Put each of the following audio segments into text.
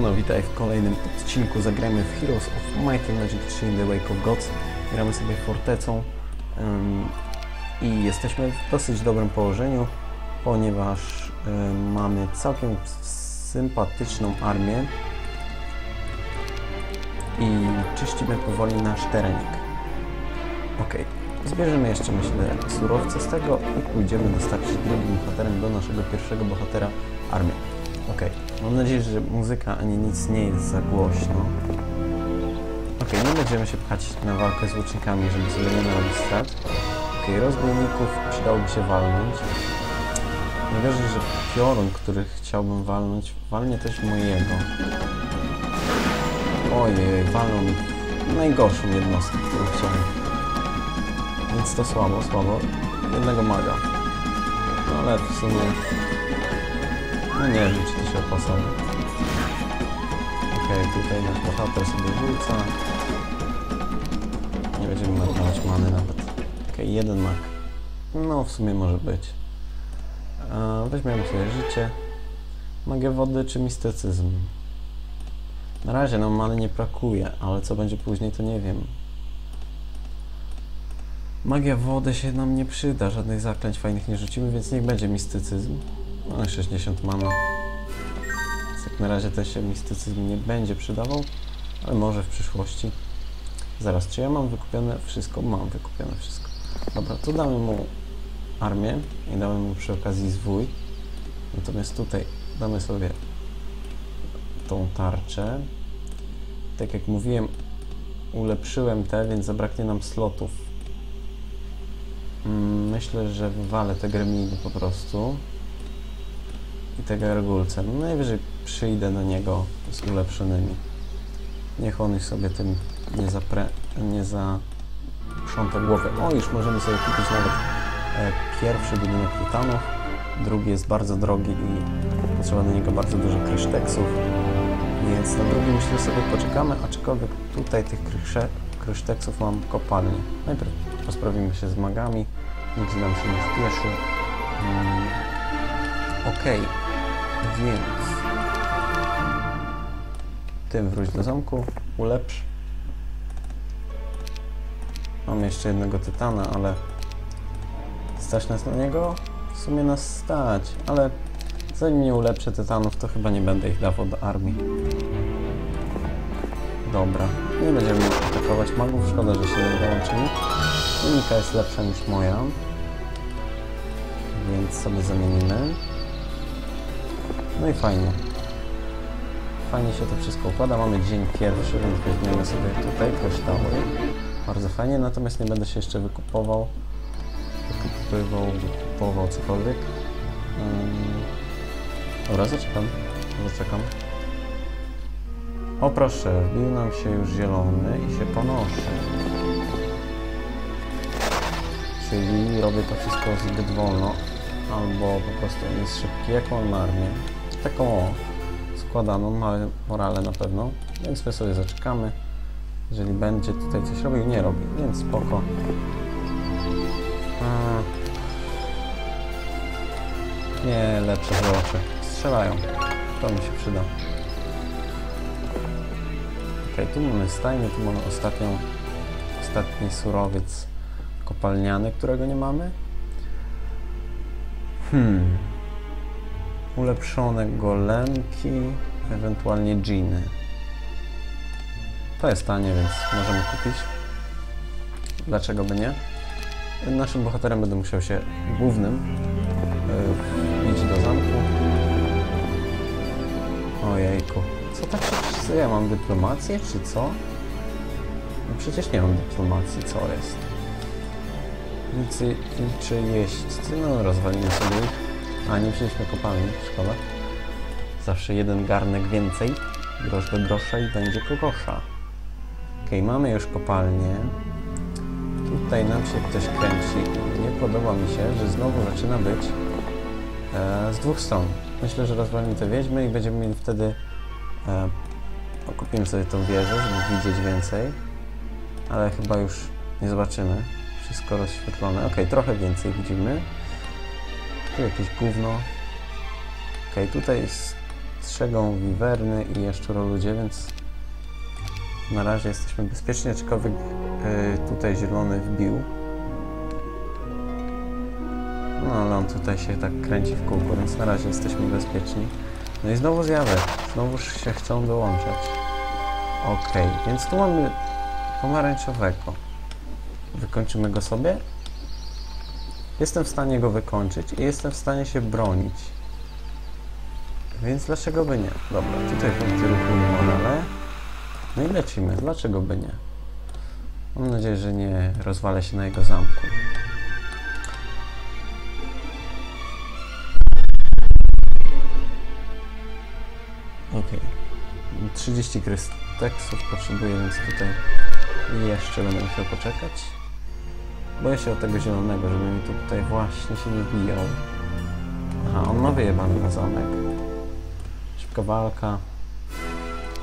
Witaj w kolejnym odcinku. Zagramy w Heroes of Might and Magic 3 in the Wake of Gods. Gramy sobie fortecą ym, i jesteśmy w dosyć dobrym położeniu, ponieważ ym, mamy całkiem sympatyczną armię i czyścimy powoli nasz terenik. Ok, zbierzemy jeszcze myślę surowce z tego i pójdziemy dostarczyć drugim bohaterem do naszego pierwszego bohatera armię. Ok, mam nadzieję, że muzyka ani nic nie jest za głośno. Ok, nie będziemy się pchać na walkę z łucznikami, żeby sobie nie narobić strat. Ok, rozbójników przydałoby się walnąć. Najgorzej, że piorun, który chciałbym walnąć, walnie też mojego. Ojej, walną mi najgorszą jednostkę, którą chciałem. Więc to słabo, słabo. Jednego maga. No ale w sumie no nie wiem, czy to się opłacało. Okej, okay, tutaj nasz bohater sobie rzuca. Nie będziemy marnować many nawet. Okej, okay, jeden mak. No, w sumie może być. Weźmiemy sobie życie. Magię wody czy mistycyzm? Na razie nam many nie brakuje, ale co będzie później to nie wiem. Magia wody się nam nie przyda, żadnych zaklęć fajnych nie rzucimy, więc niech będzie mistycyzm. No 60 mana. Więc jak na razie też się mistycyzm nie będzie przydawał, ale może w przyszłości. Zaraz, czy ja mam wykupione wszystko? Mam wykupione wszystko. Dobra, tu damy mu armię i damy mu przy okazji zwój. Natomiast tutaj damy sobie tą tarczę. Tak jak mówiłem, ulepszyłem te, więc zabraknie nam slotów. Myślę, że wywalę te gremliny po prostu i tego gargulce. No najwyżej przyjdę do niego z ulepszonymi. Niech on sobie tym nie, zapre, nie zaprząta głowy. O, już możemy sobie kupić nawet e, pierwszy budynek tytanów. Drugi jest bardzo drogi i potrzeba do niego bardzo dużo kryszteksów. Więc na drugi myślę sobie poczekamy, aczkolwiek tutaj tych krysze, kryszteksów mam kopalnie. Najpierw rozprawimy się z magami, nic nam się nie spieszy. Hmm. Okej, okay. Więc tym wróć do zamku, ulepsz. Mam jeszcze jednego tytana, ale stać nas na niego? W sumie nas stać, ale zanim nie ulepszę tytanów, to chyba nie będę ich dawał do armii. Dobra, nie będziemy atakować magów, szkoda, że się nie dołączyli. Unika jest lepsza niż moja, więc sobie zamienimy. No i fajnie. Fajnie się to wszystko układa. Mamy dzień pierwszy, więc weźmiemy sobie tutaj kryształy. Bardzo fajnie, natomiast nie będę się jeszcze wykupował. Wykupywał, wykupował cokolwiek. Um, dobra, zaczekam. Zaczekam. O proszę, wbił nam się już zielony i się ponoszy. Czyli robię to wszystko zbyt wolno, albo po prostu on jest szybki. Jaką on ma? Taką składaną, małe morale na pewno, więc my sobie zaczekamy. Jeżeli będzie tutaj coś robił, nie robi, więc spoko. Nie, lepsze złocze. Strzelają. To mi się przyda. Ok, tu mamy stajnię, tu mamy ostatnią, ostatni surowiec kopalniany, którego nie mamy. Hmm. Ulepszone golemki, ewentualnie dżiny. To jest tanie, więc możemy kupić. Dlaczego by nie? Naszym bohaterem będę musiał się głównym yy, iść do zamku. Ojejku. Co tak się... Co ja mam dyplomację, czy co? No przecież nie mam dyplomacji, co jest? Nicy, czy jeźdźcy, no rozwalimy sobie ich. A, nie wzięliśmy kopalni, szkoda. Zawsze jeden garnek więcej, grosz do grosza i będzie kokosza. Ok, mamy już kopalnię. Tutaj nam się ktoś kręci. Nie podoba mi się, że znowu zaczyna być e, z dwóch stron. Myślę, że rozwalimy te wiedźmy i będziemy mieli wtedy... E, okupimy sobie tą wieżę, żeby widzieć więcej. Ale chyba już nie zobaczymy. Wszystko rozświetlone. Ok, trochę więcej widzimy. Tu jakieś gówno. Ok, tutaj strzegą wiwerny i jaszczuroludzie, więc na razie jesteśmy bezpieczni, aczkolwiek yy, tutaj zielony wbił. No ale on tutaj się tak kręci w kółko, więc na razie jesteśmy bezpieczni. No i znowu zjawy, znowuż się chcą dołączać. Okej, więc tu mamy pomarańczowego. Wykończymy go sobie? Jestem w stanie go wykończyć i jestem w stanie się bronić. Więc dlaczego by nie? Dobra, tutaj punkty ruchu nie ale... No i lecimy, dlaczego by nie? Mam nadzieję, że nie rozwalę się na jego zamku. Okej. 30 krysteksów potrzebuję, więc tutaj jeszcze będę musiał poczekać. Boję się o tego zielonego, żeby mi tutaj właśnie się nie bijał. Aha, on ma wyjebany zamek. Szybka walka.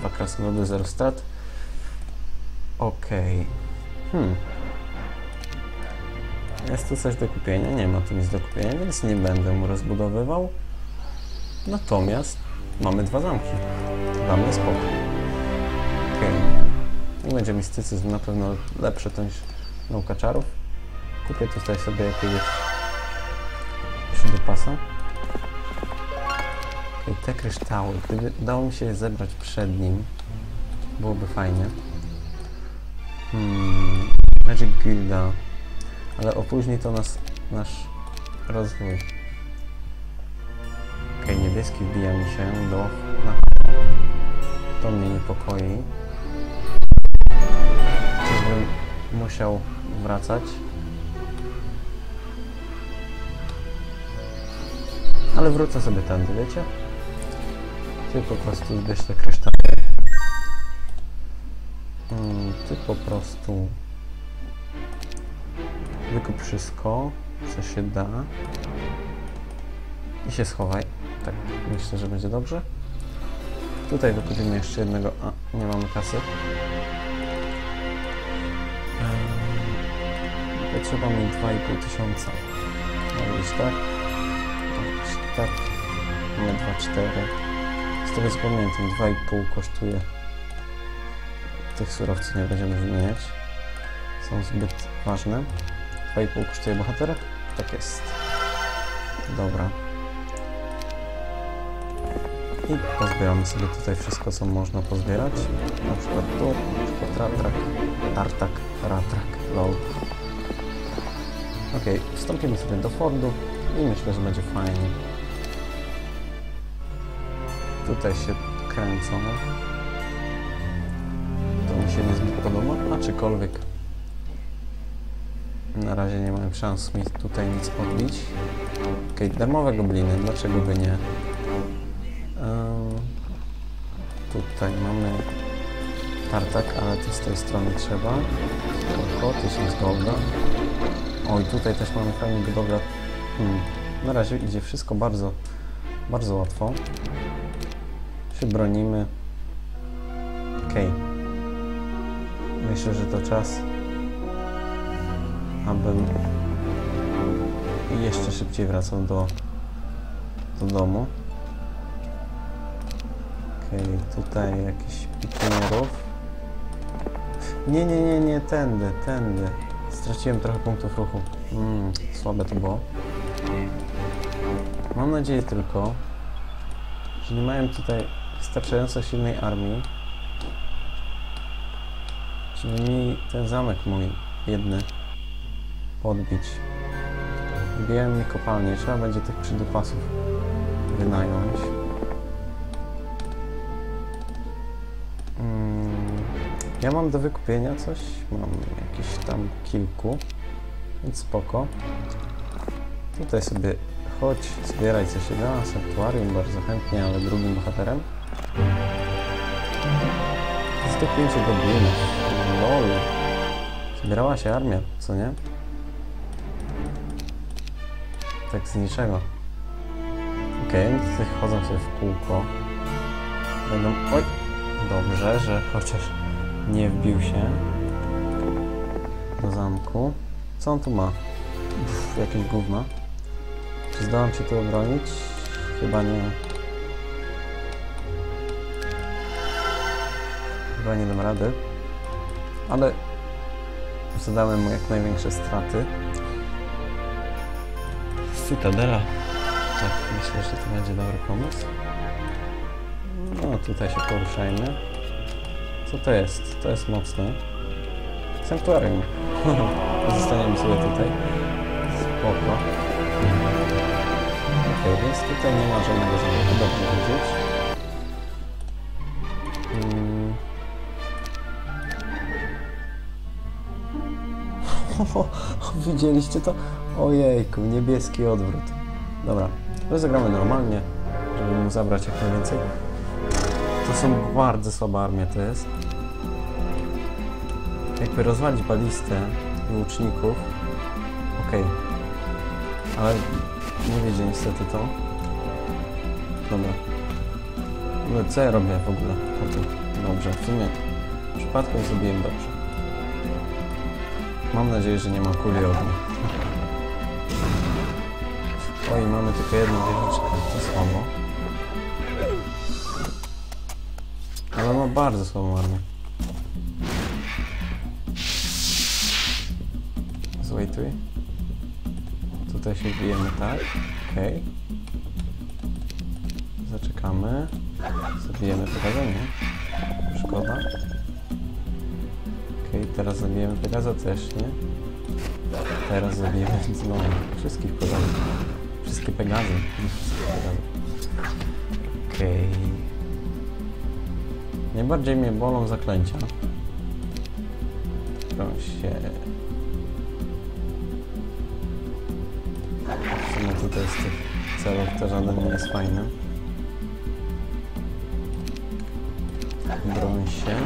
Dwa krasnoludy, zero strat. Okej. Hmm. Jest tu coś do kupienia? Nie ma tu nic do kupienia, więc nie będę mu rozbudowywał. Natomiast mamy dwa zamki. Mnie spokój. Okej. Okay. Będzie mistycyzm na pewno lepszy niż nauka czarów. Kupię tutaj sobie jakiegoś przydopasa. Okay, te kryształy. Gdyby udało mi się je zebrać przed nim, byłoby fajnie. Hmm, Magic Guilda. Ale opóźni to nas, nasz rozwój. Okej, okay, niebieski wbija mi się do... Na... To mnie niepokoi. Czyżbym musiał wracać? Ale wrócę sobie tędy, wiecie? Ty po prostu zbierz te kryształy. Hmm, ty po prostu wykup wszystko, co się da i się schowaj. Tak, myślę, że będzie dobrze. Tutaj wykupimy jeszcze jednego... A, nie mamy kasy. Potrzeba mi 2,5 tysiąca. No tak. Tak. Mamy 2,4. Z tego co pamiętam, 2,5 kosztuje. Tych surowców nie będziemy wymieniać. Są zbyt ważne. 2,5 kosztuje bohatera? Tak jest. Dobra. I pozbieramy sobie tutaj wszystko, co można pozbierać. Na przykład tu, na przykład ratrak, tartak, ratrak, lol. Ok, wstąpimy sobie do Fordu i myślę, że będzie fajnie. Tutaj się kręcą. To mi się niezbyt podoba, aczkolwiek na razie nie mam szans mi tutaj nic odbić. Okej, okay, darmowe gobliny, dlaczego by nie? Tutaj mamy tartak, ale to z tej strony trzeba. Tylko 1000 golda. Oj, tutaj też mamy fajny budowla. Hmm. Na razie idzie wszystko bardzo, bardzo łatwo. Się bronimy. Okej. Okay. Myślę, że to czas, abym jeszcze szybciej wracał do, do domu. Okej, okay, tutaj jakiś pikinierów. Nie, nie, nie, nie, tędy, tędy. Straciłem trochę punktów ruchu. Mm, słabe to było. Mam nadzieję tylko, że nie mają tutaj wystarczająco silnej armii, żeby mi ten zamek mój jedny podbić. Wbijają mi kopalnię, trzeba będzie tych przydupasów wynająć. Ja mam do wykupienia coś, mam jakieś tam kilku, więc spoko. Tutaj sobie chodź, zbieraj co się da, sanktuarium bardzo chętnie, ale drugim bohaterem. 105 goblinów, lol. Zbierała się armia, co nie? Tak z niczego. Okej, okay, tutaj chodzą sobie w kółko. Będą... Oj! Dobrze, że chociaż nie wbił się do zamku. Co on tu ma? Uf, jakieś gówno. Czy zdołam się tu obronić? Chyba nie. Chyba nie dam rady. Ale zadałem mu jak największe straty. Cytadela. Tak, myślę, że to będzie dobry pomysł. No, tutaj się poruszajmy. Co to jest? To jest mocne. Sanktuarium. Zostaniemy sobie tutaj. Spoko. Okej, więc tutaj nie ma żadnego zamku. Dobrze wiedzieć. Mm. Widzieliście to? Ojejku, niebieski odwrót. Dobra, rozegramy normalnie, żeby mu zabrać jak najwięcej. To są bardzo słaba armia to jest. Jakby rozwalić balistę i łuczników. Okej. Ale nie wiedzie niestety to. Dobra. No co ja robię w ogóle? Po tu. Dobrze, w sumie przypadkiem zrobiłem dobrze. Mam nadzieję, że nie ma kuli ognia. Oj, mamy tylko jedną wieżyczkę, to słabo. Ale ma bardzo słabą armię. Zwejtuj. Tutaj się wbijemy, tak? Okej. Zaczekamy. Zabijemy Pegaza, nie? Szkoda. Okej, teraz zabijemy Pegaza też, nie? Teraz zabijemy znowu wszystkich Pegazów. Wszystkie Pegazy. Nie wszystkich Pegazów. Okej. Najbardziej mnie bolą zaklęcia. Którą się... Sumie tutaj z tych celów to żaden nie jest fajny. Broń się.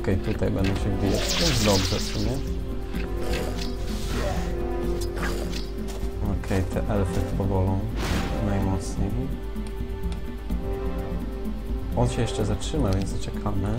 Okej, tutaj będę się wbijać. To jest dobrze w sumie. Okej, te elfy powolą najmocniej. On się jeszcze zatrzyma, więc zaczekamy.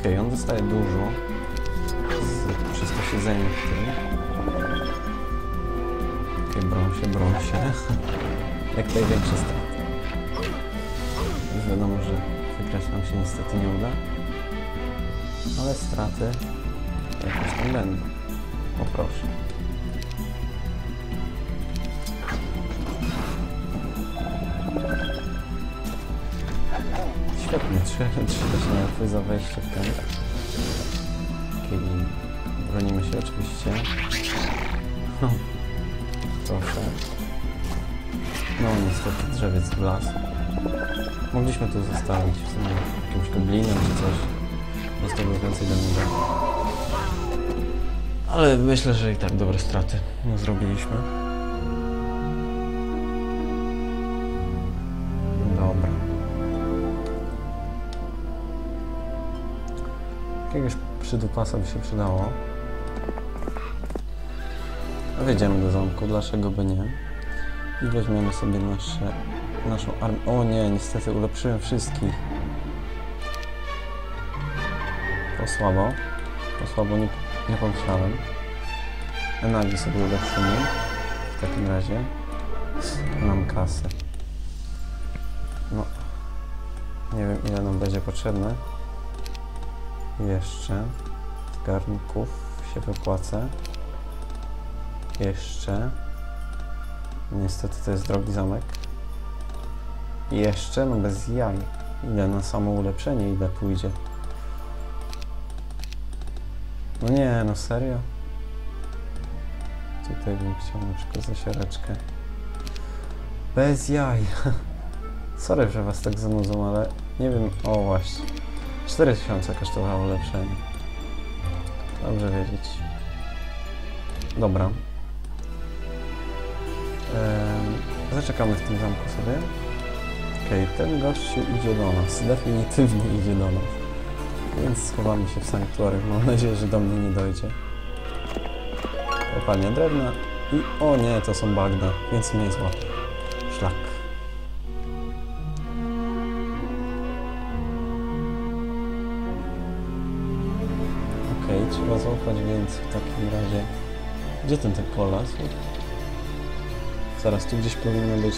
Okej, on dostaje dużo z, przez to siedzenie w tym. Okej, broń się, broń się. Jak największe straty. Już wiadomo, że wygrać nam się niestety nie uda. Ale straty jakoś tam będą. O proszę. Świetnie, trzy, trzy elfy za wejście w ten. Okej, bronimy się oczywiście. No, proszę. No niestety drzewiec w las. Mogliśmy tu zostawić w sumie jakimś goblinem czy coś. Dostałby więcej do niego. Ale myślę, że i tak dobre straty no, zrobiliśmy. Jakiegoś przydupasa by się przydało. A wejdziemy do zamku, dlaczego by nie? I weźmiemy sobie nasze, naszą armię. O nie, niestety ulepszyłem wszystkich. To słabo. To słabo, nie, nie pomyślałem. Enagi sobie ulepszymy. W takim razie. Mam kasę. No. Nie wiem ile nam będzie potrzebne. Jeszcze. Garnków się wypłacę. Jeszcze. Niestety to jest drogi zamek. Jeszcze, no bez jaj. Ile na samo ulepszenie, ile pójdzie. No nie, no serio? Tutaj bym chciał na przykład zasiareczkę. Bez jaj. Sorry, że was tak zanudzą, ale nie wiem. O właśnie. 4000 kosztowało ulepszenie. Dobrze wiedzieć. Dobra. Zaczekamy w tym zamku sobie. Okej, ten gościu idzie do nas. Definitywnie idzie do nas. Więc schowamy się w sanktuarium. Mam nadzieję, że do mnie nie dojdzie. Kopalnia drewna. I o nie, to są bagna, więc mnie złapie. Szlak. Trzeba zaufać więc w takim razie. Gdzie ten ten kolas? Zaraz, tu gdzieś powinno być.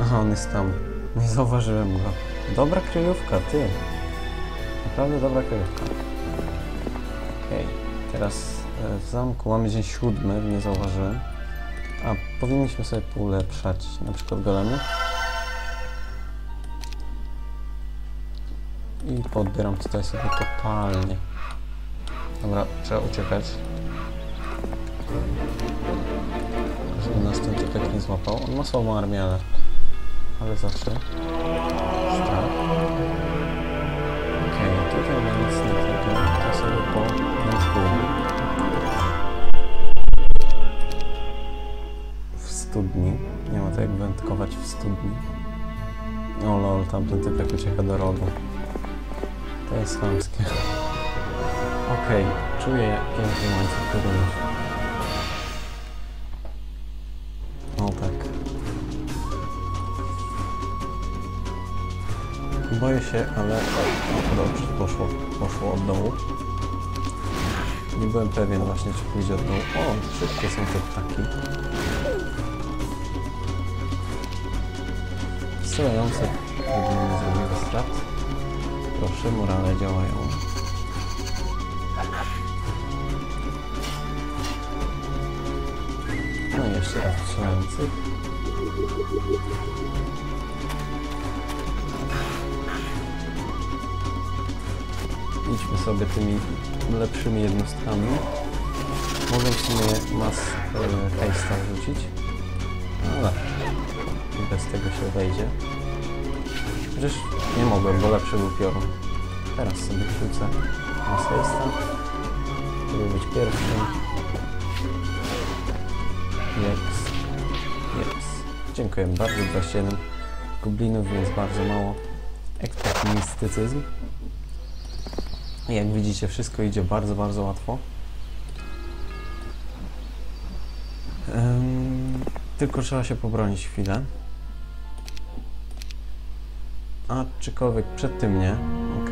Aha, on jest tam. Nie zauważyłem go. Dobra kryjówka, ty. Naprawdę dobra kryjówka. Okej, teraz e, w zamku mamy dzień siódmy, nie zauważyłem. A powinniśmy sobie ulepszać na przykład golemy. Podbieram tutaj sobie kopalnię. Dobra, trzeba uciekać. Żeby nas ten typek nie złapał. On ma słabą armię, ale... Ale zawsze... Strach. Okej, tutaj ma nic nie tego. To sobie po wędkujemy. W studni. Nie ma to jak wędkować w studni. O lol, tamten typek ucieka do rogu. To jest chamskie. Okej, czuję piękny łańcuch piorunów. O tak. Boję się, ale... O, dobrze, poszło, poszło od dołu. Nie byłem pewien właśnie, czy pójdzie od dołu. O, szybkie są te ptaki. Strzelające, żeby nie zrobiły strat. Proszę, morale działają. No i jeszcze raz strzelających. Idźmy sobie tymi lepszymi jednostkami. Mogę w sumie mas hejsta rzucić. No. I bez tego się wejdzie. Chociaż nie mogłem, bo lepszy był piorun. Teraz sobie rzucę mas hejsta. Żeby być pierwszym. Jeps. Jeps. Dziękuję bardzo. 21 goblinów, więc bardzo mało. Ekspert mistycyzm. Jak widzicie, wszystko idzie bardzo, bardzo łatwo. Ym, tylko trzeba się pobronić chwilę. A czykolwiek przed tym nie. Ok.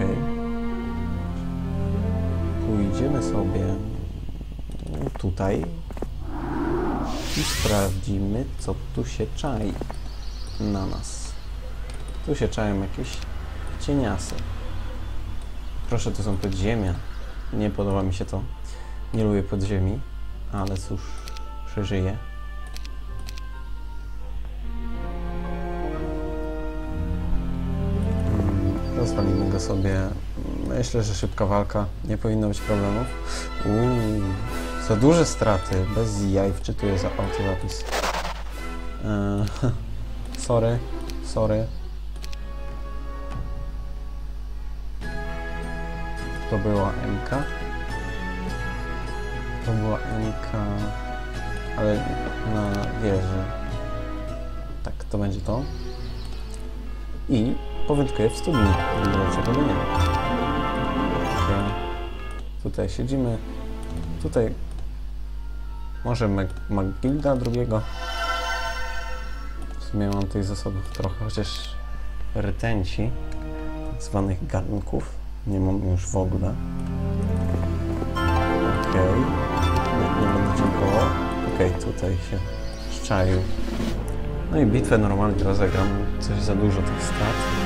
Pójdziemy sobie tutaj i sprawdzimy, co tu się czai na nas. Tu się czają jakieś cieniasy. Proszę, to są podziemia. Nie podoba mi się to. Nie lubię podziemi, ale cóż, przeżyję. Rozwalimy go sobie. Myślę, że szybka walka. Nie powinno być problemów. Uuu, za duże straty. Bez jaj wczytuję za autozapis. Eee, sorry, sorry. To była MK. To była MK, ale na wieży. Tak, to będzie to. I powędkuję w studni. By nie? Okay. Tutaj siedzimy. Tutaj może Mag Magilda drugiego. W sumie mam tych zasobów trochę, chociaż rtenci, tak zwanych garnków. Nie mam już w ogóle. Okej. Okay. Nie, nie będę dziękował. Okej, okay, tutaj się szczaił. No i bitwę normalnie rozegram. Coś za dużo tych strat.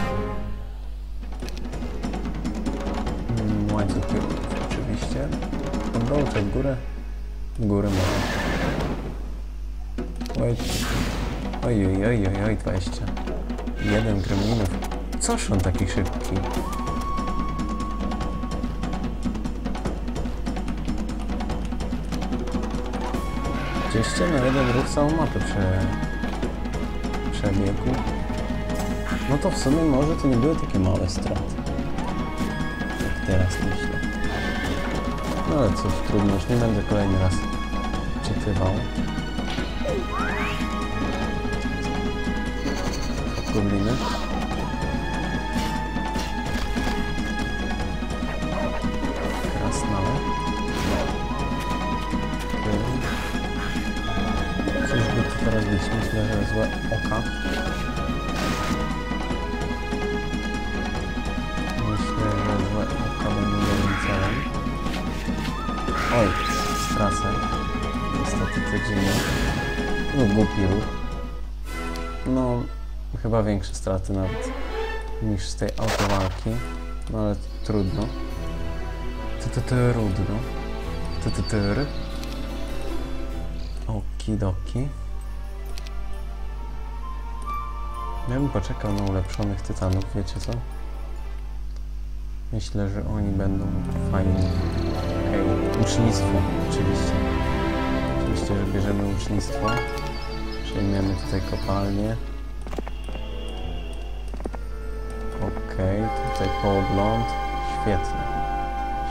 Oczywiście. Od dołu czy w górę? W górę może. Oj, oj, oj, oj, oj, oj 20. Jeden gremlinów. Coż on taki szybki? Oczywiście na jeden ruch całą mapę prze... przebiegł. No to w sumie może to nie były takie małe straty teraz myślę. No ale cóż, trudno, już nie będę kolejny raz czytywał. Gobliny. Krasnale. Cóż by tu teraz być? Myślę, że złe oka. Oj, stracę. Niestety to dziwne. No głupi ruch. No, chyba większe straty nawet niż z tej autowalki. No ale trudno. Trudno. Tyr. Okidoki. Ja bym poczekał na ulepszonych tytanów, wiecie co? Myślę, że oni będą fajni. Okej, ucznictwo, oczywiście. Oczywiście, że bierzemy ucznictwo. Przejmiemy tutaj kopalnię. Okej, tutaj poogląd. Świetnie.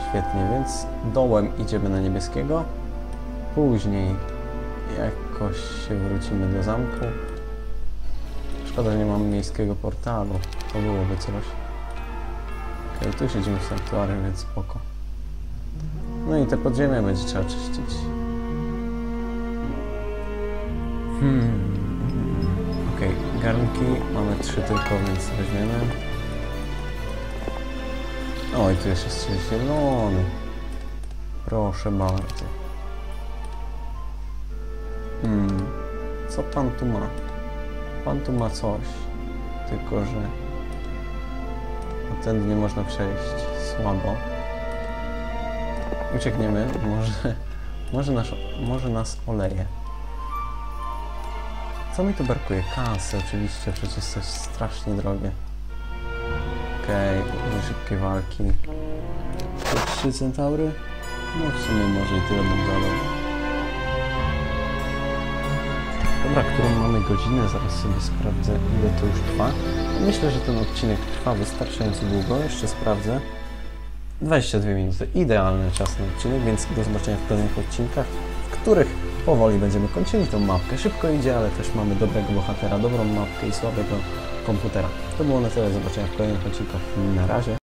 Świetnie, więc dołem idziemy na niebieskiego. Później jakoś się wrócimy do zamku. Szkoda, że nie mamy miejskiego portalu. To byłoby coś. Okej, tu siedzimy w sanktuarium, więc spoko. No i te podziemia będzie trzeba czyścić. Hmm. Okej, garnki mamy trzy tylko, więc weźmiemy. Oj, tu jeszcze jest zielony. Proszę bardzo. Hmm. Co pan tu ma? Pan tu ma coś. Tylko, że... Tędy nie można przejść. Słabo. Uciekniemy. Może... Może, nasz, może nas oleje. Co mi tu brakuje? Kasy oczywiście, przecież coś strasznie drogie. Okej, okay, szybkie walki. Te trzy centaury? No w sumie może i tyle bym zadał. Dobra, którą mamy godzinę, zaraz sobie sprawdzę ile to już trwa. Myślę, że ten odcinek trwa wystarczająco długo, jeszcze sprawdzę. 22 minuty, idealny czas na odcinek, więc do zobaczenia w kolejnych odcinkach, w których powoli będziemy kończyli tą mapkę. Szybko idzie, ale też mamy dobrego bohatera, dobrą mapkę i słabego komputera. To było na tyle, do zobaczenia w kolejnych odcinkach. Na razie.